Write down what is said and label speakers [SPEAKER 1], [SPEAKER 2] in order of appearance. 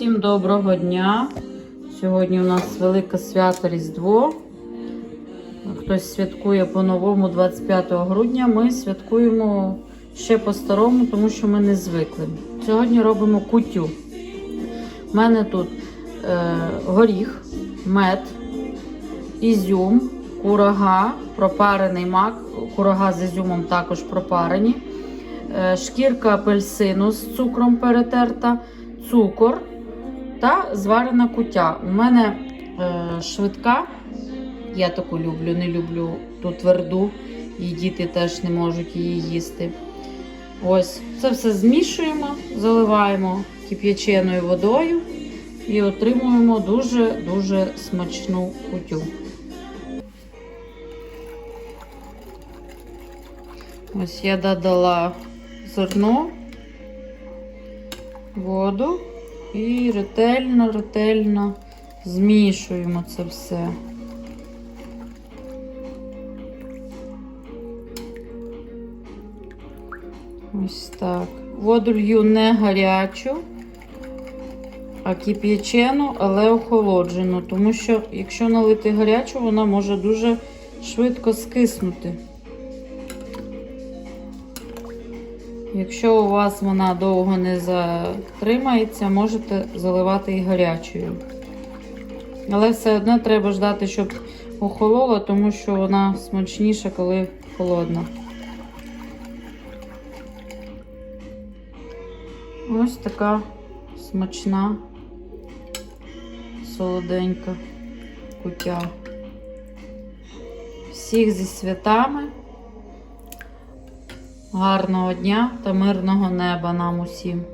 [SPEAKER 1] Усім доброго дня. Сьогодні у нас велике свято Різдво. Хтось святкує по-новому 25 грудня. Ми святкуємо ще по-старому, тому що ми не звикли. Сьогодні робимо кутю. У мене тут е, горіх, мед, ізюм, курага, пропарений мак. Курага з ізюмом також пропарені. Е, шкірка апельсину з цукром перетерта, цукор та зварена кутя. У мене е, швидка, я таку люблю, не люблю ту тверду, і діти теж не можуть її їсти. Ось, це все змішуємо, заливаємо кип'яченою водою і отримуємо дуже-дуже смачну кутю. Ось я додала зерно, воду і ретельно, ретельно змішуємо це все. Ось так. Воду лью не гарячу, а кип'ячену, але охолоджену, тому що якщо налити гарячу, вона може дуже швидко скиснути. Якщо у вас вона довго не затримається, можете заливати і гарячою. Але все одно треба ждати, щоб охолола, тому що вона смачніша, коли холодна. Ось така смачна, солоденька кутя. Всіх зі святами. Гарного дня та мирного неба нам усім.